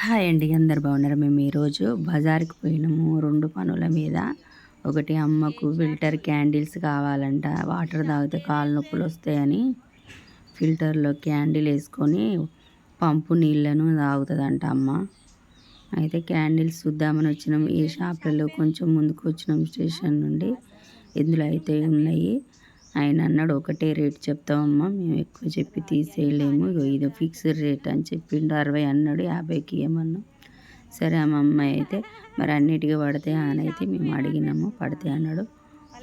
Hi అండి అందరు బాగున్నారు? మేము ఈరోజు బజార్కి పోయినాము. రెండు పనుల మీద. ఒకటి అమ్మకు ఫిల్టర్ క్యాండిల్స్ కావాలంట. వాటర్ తాగితే కాలు నొప్పులు వస్తాయని ఫిల్టర్లో క్యాండిల్ వేసుకొని పంపు నీళ్ళను తాగుతుందంట అమ్మ. అయితే క్యాండిల్స్ చూద్దామని వచ్చినాం. ఈ షాప్లలో కొంచెం ముందుకు వచ్చినాం స్టేషన్ నుండి. ఇందులో అయితే ఉన్నాయి. ఆయన అన్నాడు ఒకటే రేట్ చెప్తామమ్మా మేము ఎక్కువ చెప్పి తీసేయలేము. ఇది ఫిక్స్డ్ రేట్ అని చెప్పిండు అరవై అన్నాడు యాభైకి ఇవ్వమన్నాం సరే మా అమ్మాయి అయితే మరి అన్నిటికీ పడితే అని అయితే మేము అడిగినాము పడితే అన్నాడు.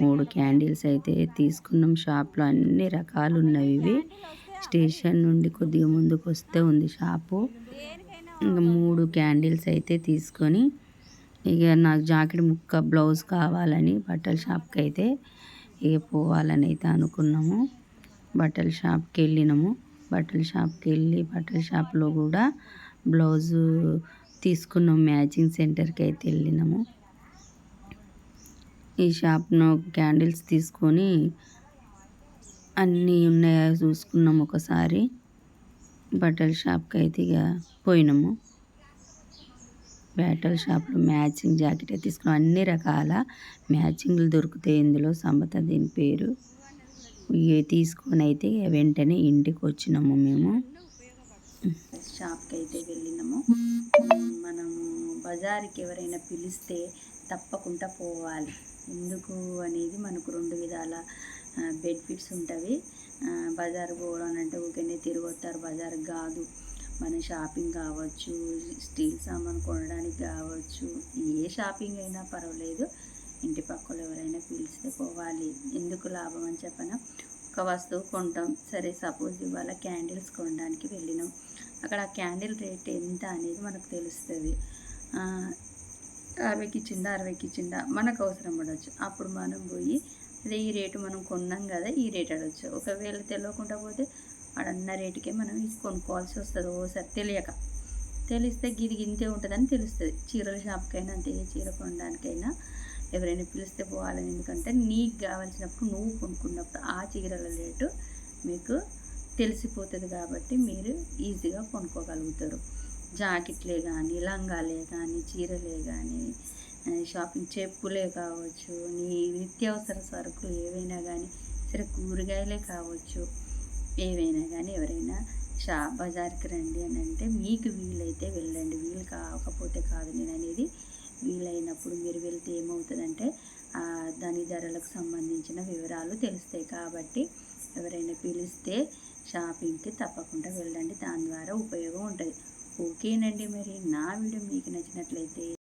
మూడు క్యాండిల్స్ అయితే తీసుకున్నాం షాప్లో అన్ని రకాలు ఉన్నవి ఇవి. స్టేషన్ నుండి కొద్దిగా ముందుకు వస్తే ఉంది షాపు. ఇంకా మూడు క్యాండిల్స్ అయితే తీసుకొని ఇక నాకు జాకెట్ ముక్క బ్లౌజ్ కావాలని బట్టల షాప్కి అయితే ఇక పోవాలని అయితే అనుకున్నాము బట్టల షాప్కి వెళ్ళినాము. బట్టల షాప్కి వెళ్ళి బట్టల షాప్లో కూడా బ్లౌజు తీసుకున్నాం. మ్యాచింగ్ సెంటర్కి అయితే వెళ్ళినాము. ఈ షాప్ను క్యాండిల్స్ తీసుకొని అన్నీ ఉన్నాయా చూసుకున్నాము ఒకసారి. బట్టల షాప్కి అయితే ఇక పోయినాము. బ్యాటల్ షాప్లో మ్యాచింగ్ జాకెట్ తీసుకున్నాం. అన్ని రకాల మ్యాచింగ్లు దొరుకుతాయి ఇందులో. సమత దీని పేరు. ఇవి తీసుకొని అయితే వెంటనే ఇంటికి వచ్చినాము మేము. షాప్కి అయితే వెళ్ళినాము. మనము బజార్కి ఎవరైనా పిలిస్తే తప్పకుండా పోవాలి. ఎందుకు అనేది మనకు రెండు విధాల బెనిఫిట్స్ ఉంటుంది బజార్ పోవడం అంటే ఊరికనే తిరిగొస్తారు బజార్ కాదు. మన షాపింగ్ కావచ్చు స్టీల్ సామాన్ కొనడానికి కావచ్చు ఏ షాపింగ్ అయినా పర్వాలేదు. ఇంటి పక్కల ఎవరైనా పిలిస్తే పోవాలి. ఎందుకు లాభం అని చెప్పన? ఒక వస్తువు కొంటాం. సరే సపోజ్ ఇవాళ క్యాండిల్స్ కొనడానికి వెళ్ళినాం. అక్కడ ఆ క్యాండిల్ రేట్ ఎంత అనేది మనకు తెలుస్తుంది. యాభైకి ఇచ్చిందా అరవైకి ఇచ్చిందా? మనకు అవసరం పడవచ్చు. అప్పుడు మనం పోయి అదే ఈ రేటు మనం కొన్నాం కదా ఈ రేట్ అడవచ్చు ఒకవేళ తెలియకుండా పోతే వాడన్న రేటుకే మనం కొనుక్కోవాల్సి వస్తుంది. ఓసారి తెలియక. తెలిస్తే గిది గింతే ఉంటుందని తెలుస్తుంది. చీరల షాప్కైనా అంతే చీర కొనడానికైనా ఎవరైనా పిలిస్తే పోవాలని. ఎందుకంటే నీకు కావాల్సినప్పుడు నువ్వు కొనుక్కున్నప్పుడు ఆ చీరల రేటు మీకు తెలిసిపోతుంది కాబట్టి మీరు ఈజీగా కొనుక్కోగలుగుతారు. జాకెట్లే కానీ లంగాలే కానీ చీరలే కానీ షాపింగ్ చెప్పులే కావచ్చు నీ నిత్యావసర సరుకులు ఏవైనా కానీ సరే కూరగాయలే కావచ్చు ఏవైనా కానీ ఎవరైనా షా బజార్కి రండి అని అంటే మీకు వీలైతే వెళ్ళండి. వీలు కాకపోతే కాదు. నేను అనేది వీలైనప్పుడు మీరు వెళ్తే ఏమవుతుందంటే దాని ధరలకు సంబంధించిన వివరాలు తెలుస్తాయి. కాబట్టి ఎవరైనా పిలిస్తే షాపింగ్కి తప్పకుండా వెళ్ళండి. దాని ద్వారా ఉపయోగం ఉంటుంది. ఓకేనండి మరి. నా వీడియో మీకు నచ్చినట్లయితే